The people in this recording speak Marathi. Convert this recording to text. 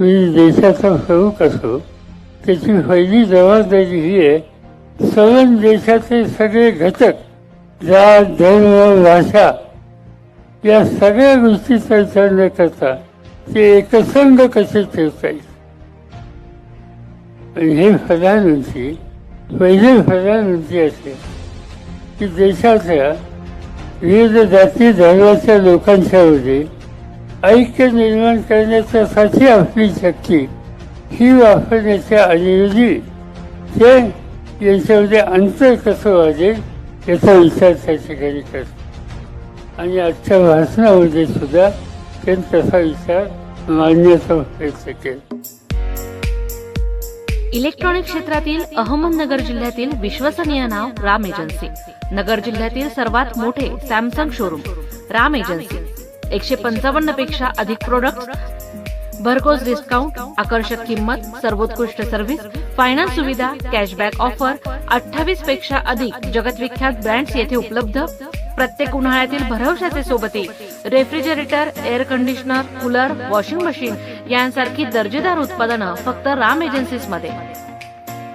म्हणजे देशाचा हळू असो त्याची पहिली जबाबदारी ही आहे सगळं देशाचे सगळे घटक जात धर्म भाषा या सगळ्या गोष्टीचा विचार न करता ते एकसंघ कसे ठेवता येईल? आणि हे प्रधानमंत्री पहिले प्रधानमंत्री असे की देशाच्या विविध जाती धर्माच्या लोकांच्यामध्ये ऐक्य निर्माण करण्याच्यासाठी आपली शक्ती. ही वापरण्याच्या ऐवजी ते यांच्यामध्ये अंतर कसं वाजेल याचा विचार त्या ठिकाणी करतो आणि आजच्या भाषणामध्ये सुद्धा त्यांनी तसा विचार मांडण्याचा प्रयत्न केला. इलेक्ट्रॉनिक क्षेत्रातील अहमदनगर जिल्ह्यातील विश्वसनीय नाव राम एजन्सी. नगर जिल्ह्यातील सर्वात मोठे सॅमसंग शोरूम राम एजन्सी. एकशे पंचावन्नपेक्षा अधिक प्रोडक्ट भरघोस डिस्काउंट आकर्षक किंमत सर्वोत्कृष्ट सर्व्हिस फायनान्स सुविधा कॅशबॅक ऑफर अठ्ठावीसपेक्षा अधिक जगतविख्यात ब्रँड्स येथे उपलब्ध. प्रत्येक उन्हाळ्यातील भरवशाचे सोबती refrigerator air conditioner cooler washing machine यांसारखी दर्जेदार उत्पादनं फक्त राम एजन्सीजमध्ये.